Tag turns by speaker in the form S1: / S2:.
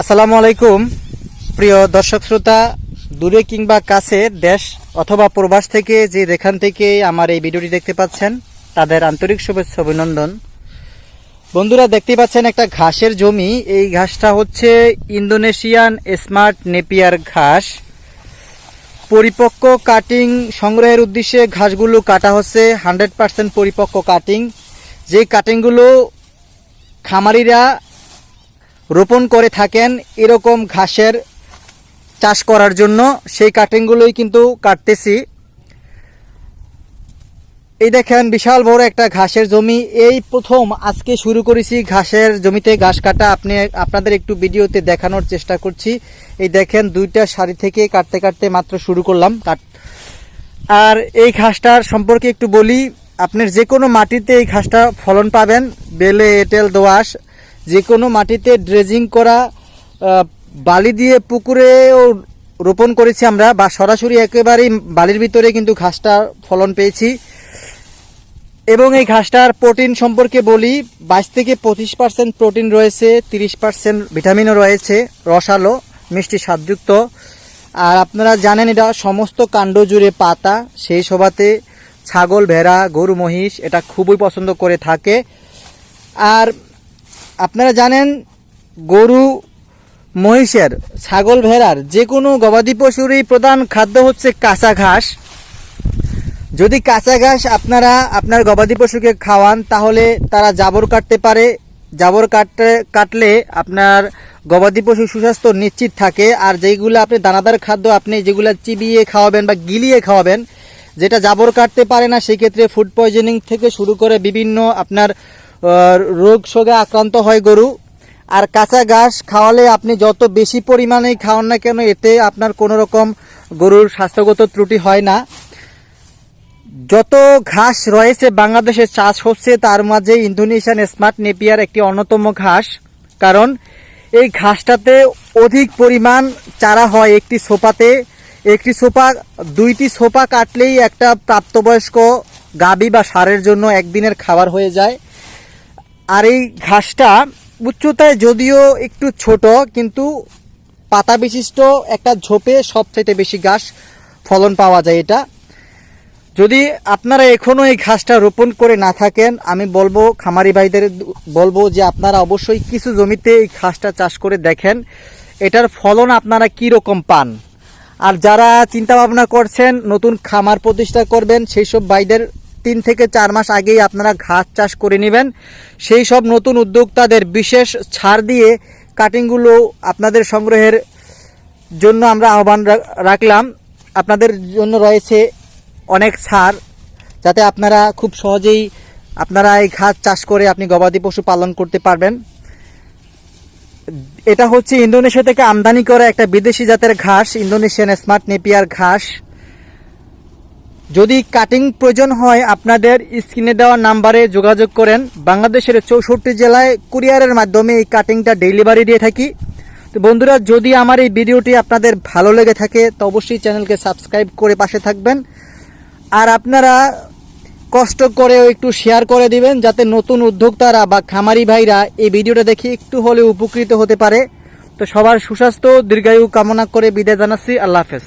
S1: আসসালামু আলাইকুম। প্রিয় দর্শক শ্রোতা, দূরে কিংবা কাছে দেশ অথবা প্রবাস থেকে যে যেখান থেকে আমার এই ভিডিওটি দেখতে পাচ্ছেন, তাদের আন্তরিক শুভেচ্ছা, অভিনন্দন। বন্ধুরা দেখতে পাচ্ছেন একটা ঘাসের জমি। এই ঘাসটা হচ্ছে ইন্দোনেশিয়ান স্মার্ট নেপিয়ার ঘাস। পরিপক্ক কাটিং সংগ্রহের উদ্দেশ্যে ঘাসগুলো কাটা হচ্ছে, হান্ড্রেড পরিপক্ক কাটিং। যে কাটিংগুলো খামারিরা রোপণ করে থাকেন এরকম ঘাসের চাষ করার জন্য। সেই কাটিংগুলোই কিন্তু কাটতেছি। এই দেখেন, বিশাল বড় একটা ঘাসের জমি। এই প্রথম আজকে শুরু করেছি ঘাসের জমিতে ঘাস কাটা। আপনি, আপনাদের একটু ভিডিওতে দেখানোর চেষ্টা করছি। এই দেখেন, দুইটা সারি থেকে কাটতে কাটতে মাত্র শুরু করলাম। কাট আর এই ঘাসটার সম্পর্কে একটু বলি। আপনার যে কোনো মাটিতে এই ঘাসটা ফলন পাবেন। বেলে, এঁটেল, দোআঁশ। যে কোনো মাটিতে ড্রেজিং করা বালি দিয়ে পুকুরেও রোপণ করেছি আমরা বা সরাসরি একেবারেই বালির ভিতরে কিন্তু ঘাসটা ফলন পেয়েছি। এবং এই ঘাসটার প্রোটিন সম্পর্কে বলি, বাইশ থেকে পঁচিশ পার্সেন্ট প্রোটিন রয়েছে, তিরিশ পার্সেন্ট ভিটামিনও রয়েছে, রসালো, মিষ্টি স্বাদযুক্ত। আর আপনারা জানেন এটা সমস্ত কাণ্ড জুড়ে পাতা, সেই সভাতে ছাগল, ভেড়া, গরু, মহিষ, এটা খুবই পছন্দ করে থাকে। আর আপনারা জানেন, গরু, মহিষের, ছাগল ভেড়ার যে কোনো গবাদি পশুরই প্রধান খাদ্য হচ্ছে কাঁচা ঘাস। যদি কাঁচা ঘাস আপনারা আপনার গবাদি পশুকে খাওয়ান, তাহলে তারা জাবর কাটতে পারে। জাবর কাটতে, কাটলে আপনার গবাদি পশু সুস্বাস্থ্য নিশ্চিত থাকে। আর যেগুলো আপনি দানাদার খাদ্য, আপনি যেগুলো চিবিয়ে খাওয়াবেন বা গিলিয়ে খাওয়াবেন, যেটা জাবর কাটতে পারে না, সেক্ষেত্রে ফুড পয়জনিং থেকে শুরু করে বিভিন্ন আপনার রোগ শোগে আক্রান্ত হয় গরু। আর কাঁচা ঘাস খাওয়ালে আপনি যত বেশি পরিমাণেই খাওয়ান না কেন, এতে আপনার কোনো রকম গরুর স্বাস্থ্যগত ত্রুটি হয় না। যত ঘাস রয়েছে, বাংলাদেশে চাষ হচ্ছে, তার মাঝে ইন্দোনেশিয়ান স্মার্ট নেপিয়ার একটি অন্যতম ঘাস। কারণ এই ঘাসটাতে অধিক পরিমাণ চারা হয় একটি সোপাতে একটি সোপা দুইটি সোপা কাটলেই একটা প্রাপ্তবয়স্ক গাবি বা সারের জন্য একদিনের খাবার হয়ে যায়। আর এই ঘাসটা উচ্চতায় যদিও একটু ছোট, কিন্তু পাতা বিশিষ্ট একটা ঝোপে সবচাইতে বেশি ঘাস ফলন পাওয়া যায় এটা। যদি আপনারা এখনও এই ঘাসটা রোপণ করে না থাকেন, আমি বলব, খামারি ভাইদের বলব যে আপনারা অবশ্যই কিছু জমিতে এই ঘাসটা চাষ করে দেখেন, এটার ফলন আপনারা কি রকম পান। আর যারা চিন্তা ভাবনা করছেন নতুন খামার প্রতিষ্ঠা করবেন, সেই সব ভাইদের তিন থেকে চার মাস আগেই আপনারা ঘাস চাষ করে নেবেন। সেই সব নতুন উদ্যোক্তাদের বিশেষ ছাড় দিয়ে কাটিংগুলো আপনাদের সংগ্রহের জন্য আমরা আহ্বান রাখলাম। আপনাদের জন্য রয়েছে অনেক ছাড় যাতে আপনারা খুব সহজেই আপনারা এই ঘাস চাষ করে আপনি গবাদি পশু পালন করতে পারবেন। এটা হচ্ছে ইন্দোনেশিয়া থেকে আমদানি করা একটা বিদেশি জাতের ঘাস, ইন্দোনেশিয়ান স্মার্ট নেপিয়ার ঘাস। যদি কাটিং প্রয়োজন হয়, আপনাদের স্ক্রিনে দেওয়া নাম্বারে যোগাযোগ করেন। বাংলাদেশের চৌষট্টি জেলায় কুরিয়ারের মাধ্যমে এই কাটিংটা ডেলিভারি দিয়ে থাকি। তো বন্ধুরা, যদি আমার এই ভিডিওটি আপনাদের ভালো লেগে থাকে, তো অবশ্যই চ্যানেলকে সাবস্ক্রাইব করে পাশে থাকবেন। আর আপনারা কষ্ট করেও একটু শেয়ার করে দিবেন, যাতে নতুন উদ্যোক্তারা বা খামারি ভাইরা এই ভিডিওটা দেখে একটু হলে উপকৃত হতে পারে। তো সবার সুস্বাস্থ্য, দীর্ঘায়ু কামনা করে বিদায় জানাচ্ছি। আল্লাহ হাফেজ।